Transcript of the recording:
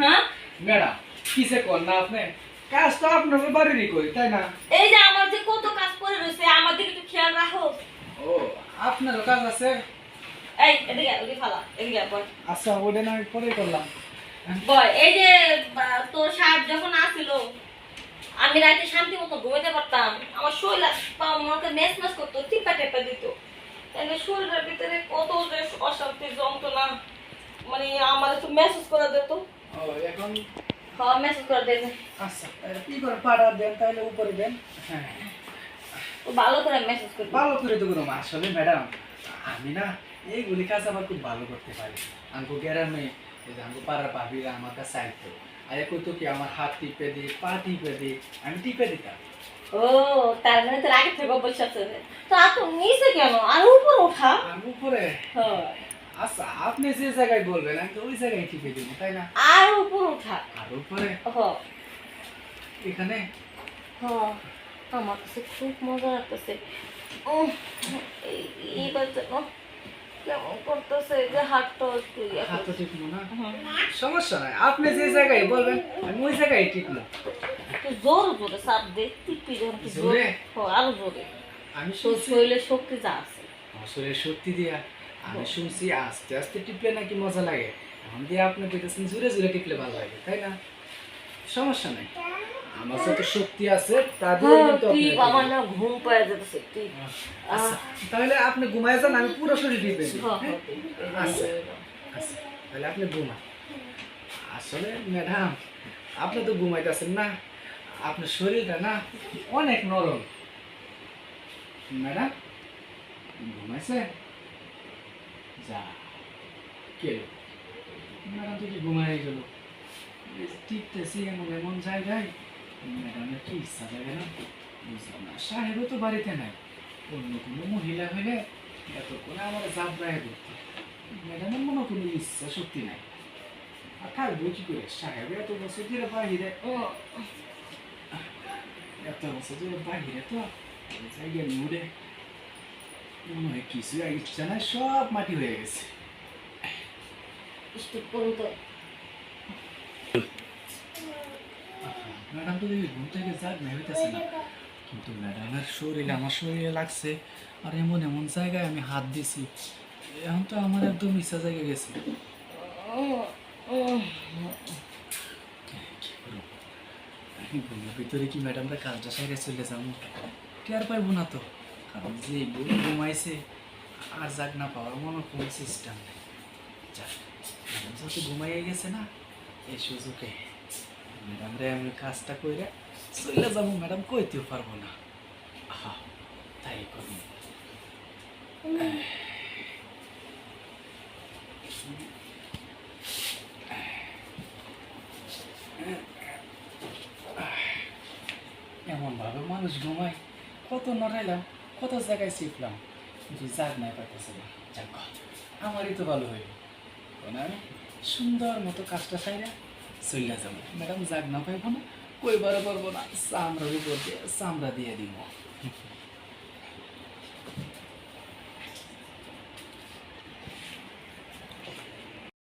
হ্যাঁ? ম্যাডাম কিসে কর না আপনি? কাজ তো আপনার বাড়িরই করি তাই না? এই যে আমার যে কত কাজ পড়ে রয়েছে আমার দিকে একটু খেয়াল রাখো। ও আপনারও কাজ আছে? এই এদিকে ওদিকে ফালা এদিকে আয়, আচ্ছা ওটা না আমি পরে করলাম। বয় এই যে তোর সাহেব যখন আসিল আমি রাতে শান্তি মতো ঘুমাইতে পারতাম। আমার শরীর পা আমাকে মেস মেস করতো টিপা টেপা দিত। তাহলে শরীরের ভিতরে কত যে অশান্তি যন্ত্রণা মানে আমার একটু মেসেজ করে দিত। এখন হ্যাঁ মেসেজ করে দেবে আচ্ছা কি করে পাড়া দেন তাহলে উপরে দেন। হ্যাঁ। তো ভালো করে মেসেজ করবি ভালো করে তো করুন আসলে ম্যাডাম আমি না এইগুলি কাজ আবার খুব ভালো করতে পারি। আমাকে গ্রামে আমাকে পাড়ার ভাবিরা আমার কাছে আইতো। আর তো কি আমার হাত টিপে দিই পা টিপে দিই আমি টিপে দিতাম। ও তার মানে তোর আগে থেকে অভ্যাস আছে। তো আর তো নিচে কেন? আর উপরে ওঠা। উপরে? হ্যাঁ। আচ্ছা আপনি যে জায়গায় বলবেন আমি তো ওই জায়গায় টিপে দিব তাই না? আর উপরে ওঠা আর উপরে? হ। এখানে? হ আমার কাছে খুব মজা লাগতেছে। এইবার যেন কেমন করতেছে যে হাতটা একটু ইয়ে হাত টিপবো না? সমস্যা নাই আপনি যে জায়গায় বলবেন আমি ওই জায়গায় টিপবো জোরে জোরে চাপ দে টিপি যখন জোরে। জোরে? হ, আরও জোরে। আমি শরীরে শক্তি যা আছে। আসলে সত্যি দিয়া। আমি শুনছি আস্তে আস্তে টিপলে নাকি মজা লাগে। এখন দিয়ে আপনি বলতেছেন জুড়ে জুড়ে টিপলে ভালো লাগে তাই না? সমস্যা নাই। আমার যত শক্তি আছে হ্যাঁ, আমার না ঘুম পায়ে আচ্ছা, তাহলে আপনি ঘুমায় যান আমি পুরো শরীর টিপে হ্যাঁ? টিপ। আচ্ছা আচ্ছা তাহলে আপনি ঘুমান। আসলে ম্যাডাম আপনি তো ঘুমাইতেছেন না আপনার শরীরটা না অনেক নরম। ম্যাডাম ঘুমাইছে? যা কে ম্যাডাম তো কি ঘুমাই গেল টিপতেছি এমন এমন জায়গায় ম্যাডামের কি ইচ্ছা জায়গা না বুঝলাম না সাহেবও তো বাড়িতে নাই অন্য কোনো মহিলা হইলে এতক্ষণে আমার জাবরায় করতো ম্যাডামের মনে কোনো ইচ্ছা শক্তি নাই আর থাকব কি করে সাহেব এত বছর ধরে বাহিরে ও এত বছর ধরে বাহিরে তো জায়গায় মুড়ে মনে হয় সব মাটি হয়ে গেছে ম্যাডাম তো দেখি ঘুম থেকে যাক না কিন্তু ম্যাডামের আমার শরীরে লাগছে আর এমন এমন জায়গায় আমি হাত দিছি এখন তো আমার একদম ইচ্ছা জায়গায় গেছে ঘুমের ভিতরে কি ম্যাডামরা কাজটা সাইডে চলে যাব টের পাইবো না তো যে ঘুমাইছে, আর যাক না পাওয়ার মনে কোনো সিস্টেম নেই। ম্যাডাম যেহেতু ঘুমাইয়ে গেছে না, এই সুযোগে ম্যাডামরে আমি কাজটা কইরা চলে যাব। ম্যাডাম কইতেও পারব না। আহা, তাই করব এমনভাবে মানুষ ঘুমায়, কত নড়াইলাম। কত জায়গায় শিখলাম? কিন্তু যার নাই পাইতেছে না। যাক আমারই তো ভালো হইল আমি সুন্দর মতো কাজটা সাইরা চলিয়া যাব। ম্যাডাম, যাক, না পাইব না। কইবারও পারব না। চামড়ার উপর দিয়ে চামড়া দিয়ে দিব।